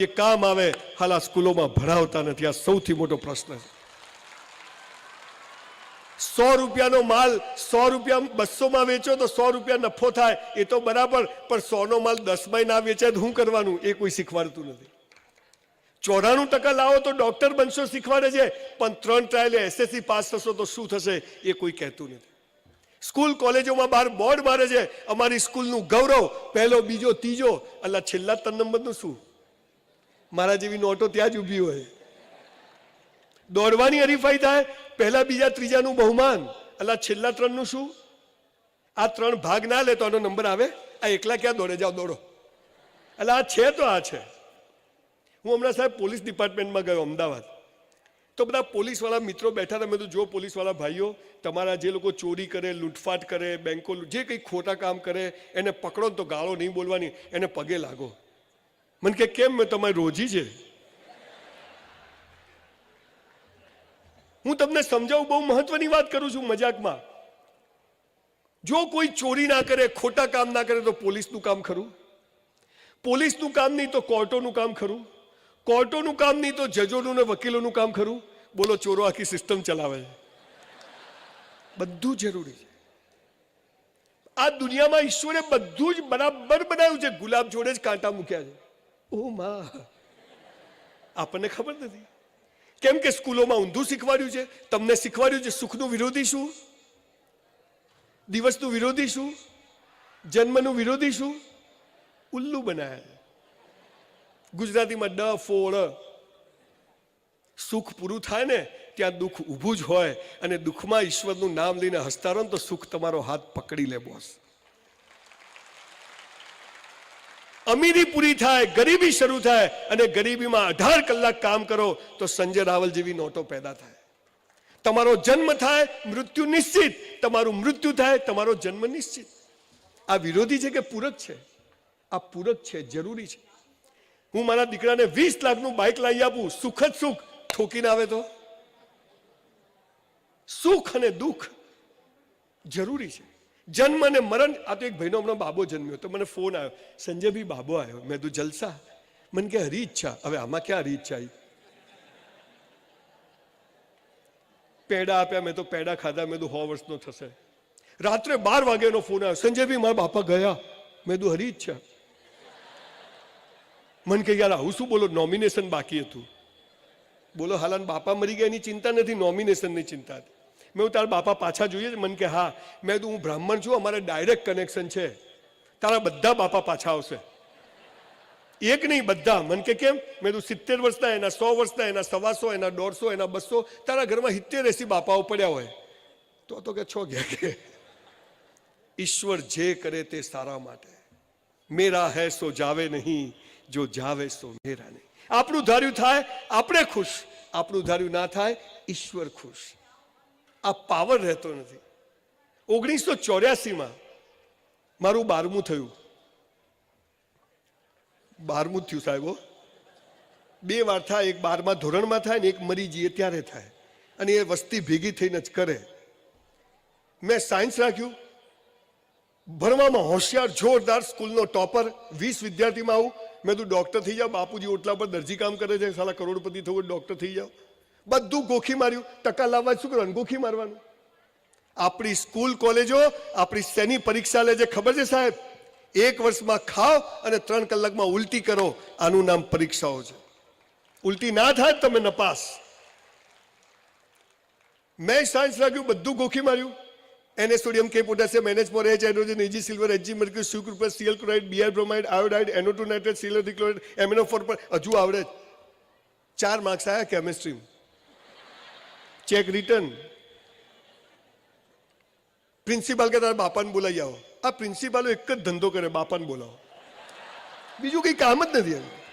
એ કામ આવે, હાલ આ સ્કૂલોમાં ભણાવતા નથી. આ સૌથી મોટો પ્રશ્ન છે. સો રૂપિયાનો માલ, સો રૂપિયા બસોમાં વેચો તો સો રૂપિયા નફો થાય. એ તો બરાબર, પણ સોનો માલ દસમાં ના વેચાય તો શું કરવાનું? એ કોઈ શીખવાડતું નથી. ચોરાણું ટકા લાવો તો ડોક્ટર બનશો, શીખવાડે છે. પણ ત્રણ ટ્રાયલે એસએસસી પાસ થશો તો શું થશે એ કોઈ કહેતું નથી. સ્કૂલ કોલેજોમાં બહાર બોર્ડ મારે છે. અમારી સ્કૂલનું ગૌરવ, પહેલો, બીજો, ત્રીજો એટલે છેલ્લા ત્રણ નંબરનું શું? મારા જેવી નોટો ત્યાં જ ઊભી હોય. દોડવાની હરીફાઈ થાય, પહેલા બીજા ત્રીજાનું બહુમાન. એટલે છેલ્લા ત્રણનું શું? આ ત્રણ ભાગ ના લે તો આનો નંબર આવે? આ એકલા ક્યાં દોડે? જાઓ, દોડો. એટલે આ છે તો આ છે. હું હમણાં સાહેબ પોલીસ ડિપાર્ટમેન્ટમાં ગયો, અમદાવાદ. તો બધા પોલીસવાળા મિત્રો બેઠા તમે તો જો પોલીસવાળા ભાઈઓ, તમારા જે લોકો ચોરી કરે, લૂંટફાટ કરે, બેંકો જે કંઈ ખોટા કામ કરે, એને પકડો તો ગાળો નહીં બોલવાની, એને પગે લાગો. મને કે, કેમ મેં તમારી રોજી છે? હું તમને સમજાવું બહુ મહત્વની વાત કરું છું મજાકમાં. જો કોઈ ચોરી ના કરે, ખોટા કામ ના કરે, તો પોલીસનું કામ ખરું. પોલીસનું કામ નહીં તો કોર્ટોનું કામ ખરું. કોર્ટોનું કામ નહીં તો જજોનું ને વકીલોનું કામ ખરું. બોલો, ચોરો આખી સિસ્ટમ ચલાવે બધું જરૂરી છે. આ દુનિયામાં ઈશ્વરે બધું જ બરાબર બનાવ્યું છે. ગુલાબ જોડે જ કાંટા મૂક્યા છે. ઓ માં, આપણને ખબર નથી. કેમ કે સ્કૂલોમાં ઊંધું શીખવાડ્યું છે, તમને શીખવાડ્યું છે સુખનું વિરોધી શું? દિવસનું વિરોધી શું? જન્મનું વિરોધી શું? ઉલ્લુ બનાયા. ગુજરાતીમાં ડ ફોળ સુખ પૂરું થાય ને, ત્યાં દુઃખ ઊભું જ હોય અને દુઃખમાં ઈશ્વરનું નામ લઈને હસતા રહો ને તો સુખ તમારો હાથ પકડી લે, બોસ. અમીરી પૂરી થાય, ગરીબી શરૂ થાય અને ગરીબીમાં અઢાર કલાક કામ કરો તો સંજય રાવલ જેવી નોટો પેદા થાય. તમારો જન્મ થાય, મૃત્યુ નિશ્ચિત. તમારું મૃત્યુ થાય, તમારો જન્મ નિશ્ચિત. આ વિરોધી છે કે પૂરક છે? આ પૂરક છે, જરૂરી છે. હું મારા દીકરાને વીસ લાખનું બાઇક લાવી આપું સુખ જ સુખ. ઠોકીને આવે તો? સુખ અને દુઃખ જરૂરી છે. જન્મ અને મરણ, આ તો એક ભાઈનો હમણાં બાબો જન્મ્યો. તો મને ફોન આવ્યો. સંજયભાઈ બાબો આવ્યો. મેં તું જલસા? મને કે, હરી ઈચ્છા. હવે આમાં ક્યાં હરી ઈચ્છા આવી? પેડા આપ્યા, મેં તો પેડા ખાધા. મેં તો સો વર્ષનો થશે. રાત્રે બાર વાગ્યાનો ફોન આવ્યો. સંજયભાઈ, મારા બાપા ગયા. મેં તો હરી ઈચ્છા. મન કે, યાર, આવું શું બોલો? નોમિનેશન બાકી હતું. બોલો, હાલાન બાપા મરી ગયા એની ચિંતા નથી નોમિનેશનની ચિંતા હતી. મેં હું તારા બાપા પાછા જોઈએ છે. મને કે, હા. મેં તું હું બ્રાહ્મણ છું, અમારે ડાયરેક્ટ કનેક્શન છે. તારા બધા બાપા પાછા આવશે. એક નહીં, બધા. મને કે, કેમ? મેં તું સિત્તેર વર્ષના એના, સો વર્ષના એના, સવાસો એના, દોઢસો એના, બસો તારા ઘરમાં સિત્તેર એસી બાપાઓ પડ્યા હોય. તો તો કે છો ગયા કે? ઈશ્વર જે કરે તે સારા માટે. મેરા હૈ સો જાવે નહીં, જો જાવે સો મેરા નહીં. આપણું ધાર્યું થાય, આપણે ખુશ. આપણું ધાર્યું ના થાય, ઈશ્વર ખુશ. આ પાવર રહેતો નથી. ઓગણીસો ચોર્યાસીમાં મારું બારમું થયું. બારમું થયું સાહેબો બે વાર થાય, એક બારમા ધોરણમાં થાય ને એક મરી જઈએ ત્યારે થાય. અને એ વસ્તી ભેગી થઈને જ કરે. મેં સાયન્સ રાખ્યું. ભણવામાં હોશિયાર, જોરદાર સ્કૂલનો ટોપર વીસ વિદ્યાર્થીમાં આવું. મેં તું ડૉક્ટર થઈ જાઓ, બાપુજી ઓટલા પર દરજી કામ કરે છે, સાલા કરોડપતિ થવું, ડૉક્ટર થઈ જાઓ. બધું ગોખી માર્યું. ટકા લાવવા શું કરવાનું? ગોખી મારવાનું. આપણી સ્કૂલ કોલેજો, આપણી શેની પરીક્ષા લે છે ખબર છે સાહેબ? એક વર્ષમાં ખાઓ અને ત્રણ કલાકમાં ઉલટી કરો. આનું નામ પરીક્ષાઓ છે. ઉલટી ના થાય તમે નપાસ. મેં સાયન્સ રાખ્યું, બધું ગોખી માર્યું. એને સોડિયમ કે potassium, NH four H hydrogen AG silver HG mercury સુક્રુપર CL chloride BR bromide iodide NO two nitrate silver chloride amino four પર હજુ આવડે ચાર માર્ક્સ આવ્યા કેમિસ્ટ્રી ચેક રિટર્ન પ્રિન્સિપાલ કે તારા બાપાને બોલાવી આવો. આ પ્રિન્સિપાલો એક જ ધંધો કરે, બાપાને બોલાવો. બીજું કંઈ કામ જ નથી એનું